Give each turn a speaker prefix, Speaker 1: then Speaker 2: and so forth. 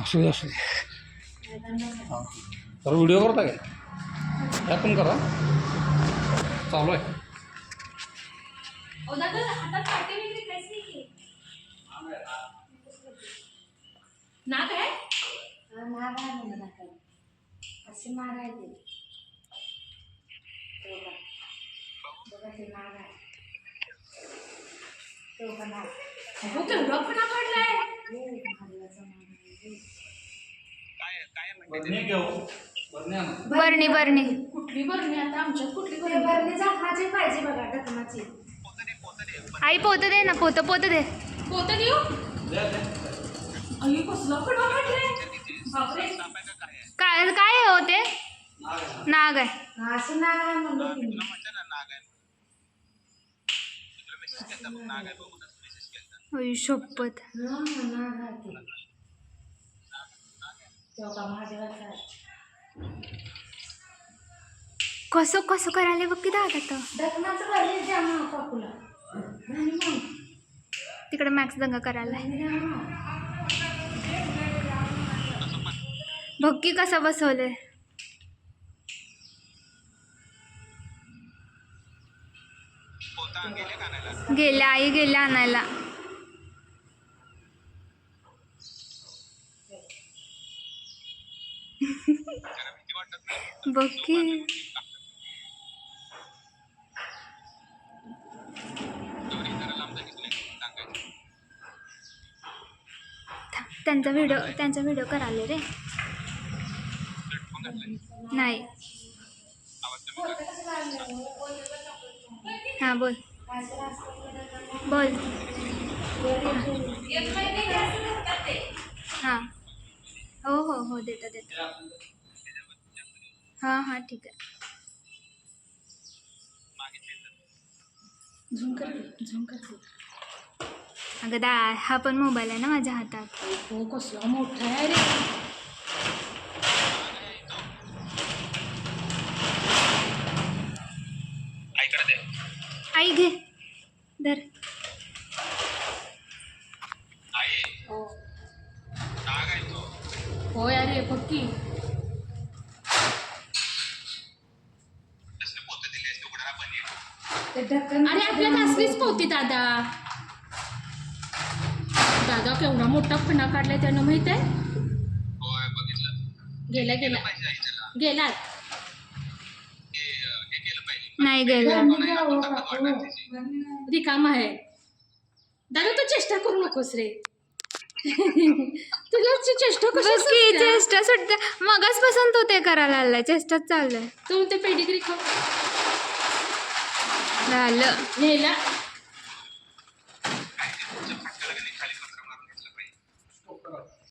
Speaker 1: असू दे असू दे. हां तर व्हिडिओ करता काय? पण करा. चालू आहे.
Speaker 2: नाक आहे?
Speaker 3: नाग आहे म्हणून आता असे नाग आहे ते. तो का बघा ते नाग आहे. तो का नाग
Speaker 2: केवढा फणा काढलाय
Speaker 3: हे महादेवाचं नाग आहे
Speaker 1: बरणी घेऊ. बरणी आणा.
Speaker 4: बरणी बरणी.
Speaker 2: कुठली बरणी आता? आमच्यात कुठली
Speaker 3: ते
Speaker 2: बरणी?
Speaker 3: भरणी झाकणाची पाहिजे बघा ढकनाची
Speaker 4: आई पोत दे ना पोत पोत दे.
Speaker 2: कोणतं देऊ? आई कसला फणा काढलाय? बापरे.
Speaker 4: काय काय आहे हो ते? नाग आहे.
Speaker 3: हा, अशी नाग आहे.
Speaker 4: अय शपथ.
Speaker 3: हा, नाग आहे ते. तो का महादेवाचा आहे.
Speaker 4: कसं कसं करायला बघ की दादा तर.
Speaker 3: भरली काकूला नाही मग
Speaker 4: तिकडे मॅक्स दंगा करायला.
Speaker 3: नाही द्या मग.
Speaker 4: बघ की कसं बसवलंय. गेल्या आई गेल्या आणायला. बघ की. त्यांचा व्हिडिओ त्यांचा व्हिडिओ कराले रे. नाही. हां बोल. बोल. हां. हो हो हो देता देता. हाँ हाँ ठीक है
Speaker 2: झूम करते झूम
Speaker 4: अगं दा हा पण मोबाईल आहे ना माझ्या हातात.
Speaker 2: हो कसला मोठा आहे रे.
Speaker 4: आई घे. धर.
Speaker 2: होय अरे बघ की.
Speaker 3: ते? ढक्कन
Speaker 2: अरे आपल्यात असलीच पोती दादा. दादा केवढा मोठा फणा काढलाय त्यानं माहीत आहे गेला गेला गेला
Speaker 4: नाही गेलं.
Speaker 2: रिकाम आहे. दादा तू चेष्टा करू नकोस रे. तुला चेष्टा
Speaker 4: की? चेष्टा सुटते मगच पासून तो ते करायला आलाय चेष्टाच चाललंय
Speaker 2: तू ते पेडिग्री खा.
Speaker 4: झालं.
Speaker 2: नेला